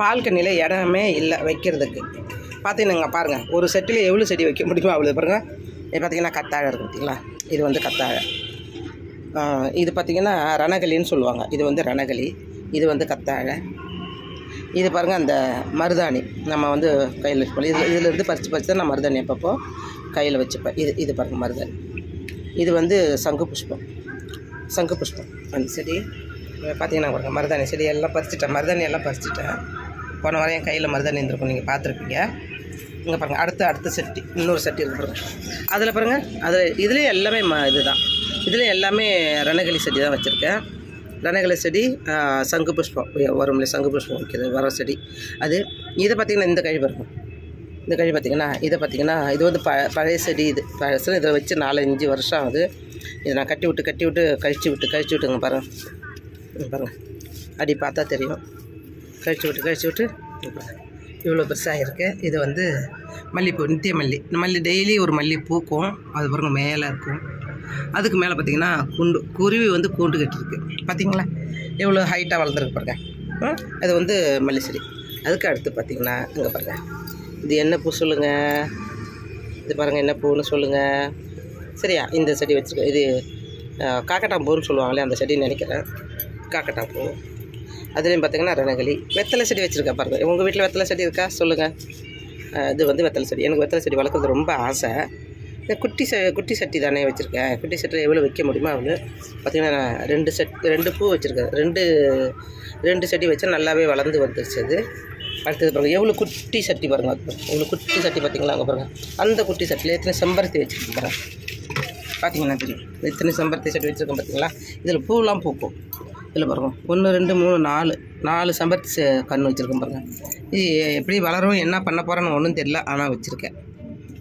பால்கனியில் இடமே இல்லை வைக்கிறதுக்கு. பார்த்தீங்கன்னாங்க பாருங்கள் ஒரு செட்டில் எவ்வளோ செடி வைக்க முடியுமோ அவ்வளோ பாருங்கள் இது பார்த்திங்கன்னா கத்தாழை இருக்குது பார்த்தீங்களா இது வந்து கத்தாழை. இது பார்த்தீங்கன்னா ரணகலின்னு சொல்லுவாங்க. இது வந்து ரணகலி இது வந்து கத்தாழை. இது பாருங்கள் அந்த மருதாணி. நம்ம வந்து கையில் வச்சுப்போம் இது இதிலேருந்து பறித்து பறித்து தான் நான் மருதாணி அப்பப்போ கையில் வச்சுப்பேன். இது இது பாருங்கள் மருதாணி. இது வந்து சங்கு புஷ்பம். சங்கு புஷ்பம். அந்த செடி. பார்த்தீங்கன்னா பாருங்கள் மருதாணி செடி எல்லாம் பறிச்சிட்டேன். மருதாணி எல்லாம் பறிச்சிட்டேன். போன வாரம் என் கையில் மருதாணி இருந்திருக்கும். நீங்கள் பார்த்துருப்பீங்க. இங்கே பாருங்கள் அடுத்த அடுத்த செட்டி இன்னொரு செட்டி இருக்கு பாருங்கள் அதில் பாருங்கள் அதில் இதுலேயும் எல்லாமே ம இதுதான். இதுலேயும் எல்லாமே ரணகளி செடி தான் வச்சுருக்கேன். ரணகளி செடி சங்கு புஷ்பம் வரும்ல சங்கு புஷ்பம் வைக்கிறது வர செடி. அது இதை பார்த்திங்கன்னா இந்த கழிவு இந்த கழி பார்த்தீங்கன்னா இதை பார்த்தீங்கன்னா இது வந்து ப பழைய செடி இது. பழசு இதில் வச்சு நாலஞ்சு வருஷம் ஆகுது. இதை நான் கட்டி விட்டு கட்டி விட்டு கழிச்சு விட்டு கழிச்சு விட்டுங்க பாருங்கள் பாருங்கள் பாருங்க. அடி பார்த்தா தெரியும். கழிச்சு விட்டு கழிச்சு விட்டு இவ்வளோ பெருசாக இருக்குது இது வந்து மல்லிப்பூ நித்திய மல்லி. இந்த மல்லி டெய்லி ஒரு மல்லி பூக்கும். அது பாருங்க மேலே இருக்கும். அதுக்கு மேலே பார்த்தீங்கன்னா குண்டு குருவி வந்து கூண்டு கட்டிருக்கு பார்த்திங்களா எவ்வளோ ஹைட்டாக வளர்ந்துருக்கு பாருங்க. அது வந்து மல்லி செடி அதுக்கு அடுத்து பார்த்தீங்கன்னா இங்கே பாருங்க. இது என்ன பூ சொல்லுங்கள் இது பாருங்கள் என்ன பூன்னு சொல்லுங்கள் சரியா? இந்த செடி வச்சுருக்கேன் இது காக்கட்டாம்பூன்னு பூன்னு சொல்லுவாங்களே அந்த செடின்னு நினைக்கிறேன். காக்கட்டாம்பூ. அதுலேயும் பார்த்தீங்கன்னா ரணகளி வெத்தலை செடி வச்சுருக்கேன் பாருங்கள் உங்கள் வீட்டில் வெத்தலை செடி இருக்கா? சொல்லுங்கள் இது வந்து வெத்தலை செடி. எனக்கு வெத்தலை செடி வளர்க்குறது ரொம்ப ஆசை. இந்த குட்டி ச குட்டி சட்டி தானே வச்சுருக்கேன். குட்டி சட்டியில் எவ்வளோ வைக்க முடியுமோ அவ்வளோ பார்த்திங்கன்னா நான் ரெண்டு செட் ரெண்டு பூ வச்சுருக்கேன். ரெண்டு ரெண்டு செடி வச்சா நல்லாவே வளர்ந்து வந்துருச்சு அது. அடுத்தது பாருங்கள் எவ்வளோ குட்டி சட்டி பாருங்கள் அது பாருங்க. எவ்வளோ குட்டி சட்டி பார்த்திங்களா அங்கே பாருங்கள் அந்த குட்டி சட்டியில் எத்தனை செம்பருத்தி வச்சுருக்கேன் பாருங்கள் பார்த்தீங்கன்னா தெரியும். இத்தனை செம்பருத்தி செடி வச்சுருக்கோம் பார்த்திங்களா இதில் பூலாம் பூக்கும். இதில் பாருங்க. ஒன்று ரெண்டு மூணு நாலு. நாலு செம்பருத்தி செ- கன்று வச்சுருக்கேன் பாருங்கள் இது எப்படி வளரும் என்ன பண்ண போகிறேன்னு ஒன்றும் தெரியல ஆனால் வச்சுருக்கேன்.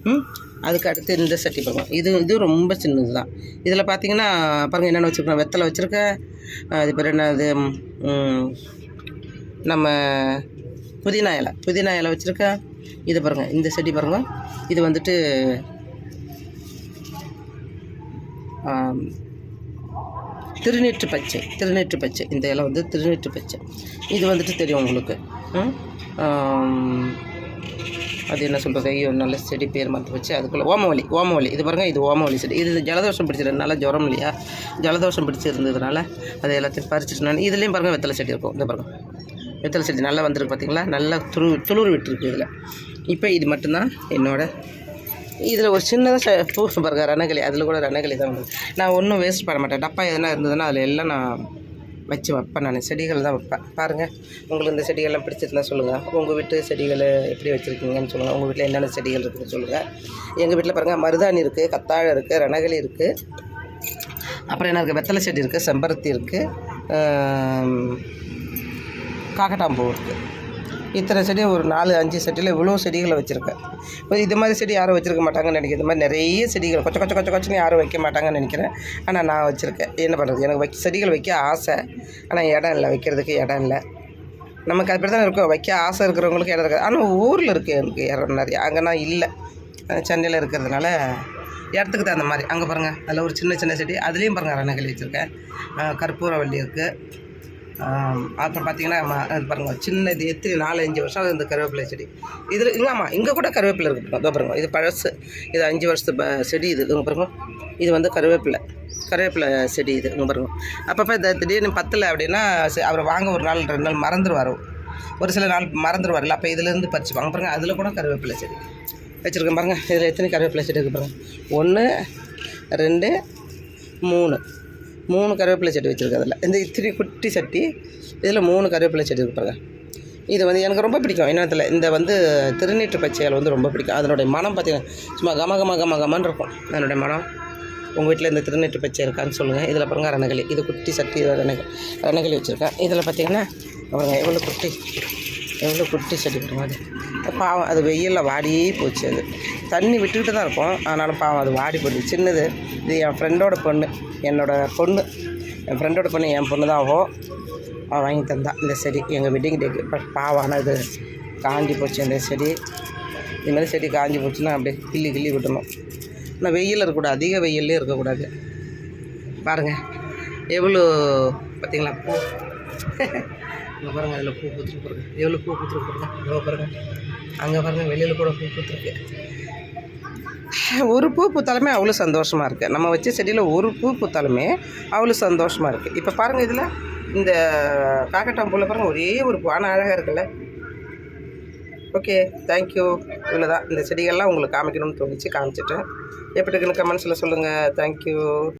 ம்? அதுக்கு அடுத்து இந்த சட்டி பாருங்க. இது இது ரொம்ப சின்னது தான். இதில் பார்த்தீங்கன்னா பாருங்கள் என்னென்ன வச்சுருக்கேன் வெத்தலை வச்சுருக்கேன். அது பேர் என்னது? ம், நம்ம புதினா இலை. புதினா இலை வச்சுருக்கேன். இது பாருங்கள் இந்த செடி பாருங்கள் இது வந்துட்டு திருநீற்று பச்சை திருநீற்று பச்சை. இந்த இலை வந்து திருநீற்று பச்சை. இது வந்துட்டு தெரியும் உங்களுக்கு. அது என்ன சொல்கிறது ஐயோ நல்ல செடி பேர் மறந்து வச்சு அதுக்குள்ளே ஓமவலி ஓமவலி இது பாருங்கள் இது ஓமவலி செடி. இது ஜலதோஷம் பிடிச்சிருந்தனால ஜுரம் இல்லையா? ஜலதோஷம் பிடிச்சிருந்ததுனால அதை எல்லாத்தையும் பறிச்சிட்டு நான் இதுலேயும் பாருங்கள் வெத்தலை செடி இருக்கும். இந்த பாருங்கள் வெத்தலை செடி நல்லா வந்திருக்கு பார்த்தீங்களா நல்லா துரு துளுர் விட்டுருக்கு இதில். இப்போ இது மட்டும்தான் என்னோடய இதில் ஒரு சின்னதாக பூ பாருங்க ரணகளி. அதில் கூட ரணகளி தான் வந்து நான் ஒன்றும் வேஸ்ட் பண்ண மாட்டேன். டப்பா எதனா இருந்ததுன்னா அதில் எல்லாம் நான் வச்சு வைப்பேன் நான். செடிகள் தான் வைப்பேன். பாருங்கள் உங்களுக்கு இந்த செடிகள்லாம் பிடிச்சிருந்தா சொல்லுங்கள் உங்கள் வீட்டு செடிகள் எப்படி வச்சுருக்கீங்கன்னு சொல்லுங்கள் உங்கள் வீட்டில் என்னென்ன செடிகள் இருக்குதுன்னு சொல்லுங்கள் எங்கள் வீட்டில் பாருங்கள் மருதாணி இருக்குது கத்தாழை இருக்குது ரணகளி இருக்குது அப்புறம் என்ன இருக்குது வெத்தலை செடி இருக்குது செம்பருத்தி இருக்குது காக்கட்டாம்பூ இருக்குது இத்தனை செடி ஒரு நாலு அஞ்சு செடியில் இவ்வளோ செடிகளை வச்சுருக்கேன். இப்போ இது மாதிரி செடி யாரும் வச்சுருக்க மாட்டாங்கன்னு நினைக்கிறேன். இது மாதிரி நிறைய செடிகள் கொச்ச கொச்ச கொச்ச கொச்சன்னு யாரும் வைக்க மாட்டாங்கன்னு நினைக்கிறேன். ஆனால் நான் வச்சுருக்கேன். என்ன பண்ணுறது எனக்கு வைக்க செடிகள் வைக்க ஆசை. ஆனால் இடம் இல்லை. வைக்கிறதுக்கு இடம் இல்லை. நமக்கு அப்படி தான் இருக்கும்? வைக்க ஆசை இருக்கிறவங்களுக்கு இடம் இருக்காது. ஆனால் ஊரில் இருக்குது எனக்கு இடம் நிறைய. நான் இல்லை. சென்னையில் இருக்கிறதுனால இடத்துக்கு தகுந்த மாதிரி. அங்கே பாருங்கள் அதில் ஒரு சின்ன சின்ன செடி. அதுலேயும் பாருங்கள் ரணகளி வச்சுருக்கேன். கற்பூரவள்ளி இருக்குது அப்புறம் பார்த்தீங்கன்னா ம- அது பாருங்க சின்ன இது எத்தனை நாலு அஞ்சு வருஷம் அது இந்த கருவேப்பிலை செடி. இதில் இங்கே ஆமாம் இங்கே கூட கருவேப்பிலை இருக்குது இதோ பாருங்க இது பழசு இது அஞ்சு வருஷத்து ப செடி இது இங்கே பாருங்க. இது வந்து கருவேப்பிலை கருவேப்பிலை செடி இது இங்கே பாருங்க. அப்பப்போ இந்த திடீர்னு பத்தில் அப்படின்னா அவரை அவர் வாங்க ஒரு நாள் ரெண்டு நாள் மறந்துடுவார் ஒரு சில நாள் மறந்துடுவார்ல அப்போ இதுலேருந்து பறிச்சுப்பாங்க பாருங்கள் அதில் கூட கருவேப்பிலை செடி வச்சுருக்கேன் பாருங்கள் இதில் எத்தனை கருவேப்பிலை செடி இருக்குது பாருங்கள் ஒன்று ரெண்டு மூணு. மூணு கருவேப்பிலை செடி வச்சுருக்கேன் அதில். இந்த இத்திரி குட்டி சட்டி இதில் மூணு கருவேப்பிலை செடி இருப்பாங்க இது வந்து எனக்கு ரொம்ப பிடிக்கும். இனத்தில் இந்த வந்து திருநீற்று பச்சைகள் வந்து ரொம்ப பிடிக்கும். அதனுடைய மனம் பார்த்தீங்கன்னா சும்மா கம கம கம கமன்னு இருக்கும். அதனுடைய மனம் உங்கள் வீட்டில் இந்த திருநீற்று பச்சை இருக்கான்னு சொல்லுங்கள் இதில் பாருங்கள் ரணகளி இது குட்டி சட்டி இதில் ரணகளி வச்சுருக்கேன். இதில் பார்த்தீங்கன்னா பாருங்க எவ்வளோ குட்டி. எவ்வளோ குட்டி செடி பாருங்க. அது பாவம் அது வெயிலில் வாடியே போச்சு அது. தண்ணி விட்டுக்கிட்டு தான் இருக்கும். ஆனாலும் பாவம் அது வாடி போட்டு சின்னது. இது என் ஃப்ரெண்டோட பொண்ணு. என்னோடய பொண்ணு. என் ஃப்ரெண்டோட பொண்ணு என் பொண்ணு தான். ஆகும் அவள் வாங்கி தந்தான் இந்த செடி எங்கள் வெட்டிங் டேக்கு பட் பாவம் ஆனால் இது காஞ்சி போச்சு இந்த செடி. இது மாதிரி செடி காஞ்சி போச்சுன்னா அப்படியே கிள்ளி கிள்ளி விட்டணும் ஆனால் வெயில் இருக்கக்கூடாது. அதிக வெயிலே இருக்கக்கூடாது. பாருங்கள் எவ்வளோ பார்த்தீங்களா பூ. இங்கே பாருங்கள் அதில் பூ பூத்துருக்கு பாருங்க எவ்வளோ பூ பூத்துருக்கு பாருங்க. இதோ பாருங்கள் அங்கே பாருங்கள் வெளியில் கூட பூ பூத்துருக்கு. ஒரு பூ பூத்தாலுமே அவ்வளோ சந்தோஷமாக இருக்குது நம்ம வச்ச செடியில் ஒரு பூ பூத்தாலுமே அவ்வளோ சந்தோஷமாக இருக்குது இப்போ பாருங்கள் இதில் இந்த காக்கட்டான் பூவில் பாருங்கள் ஒரே ஒரு பூ. ஆனால் அழகாக இருக்குல்ல? ஓகே தேங்க்யூ இவ்வளோ தான் இந்த செடிகள்லாம் உங்களுக்கு காமிக்கணும்னு தோணுச்சு காமிச்சிட்டேன். எப்படி இருக்குன்னு கமெண்ட்ஸில் சொல்லுங்கள் தேங்க்யூ